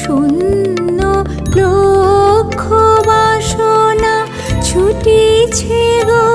শূন্য লক্ষ্য বাসনা ছুটিছে গো।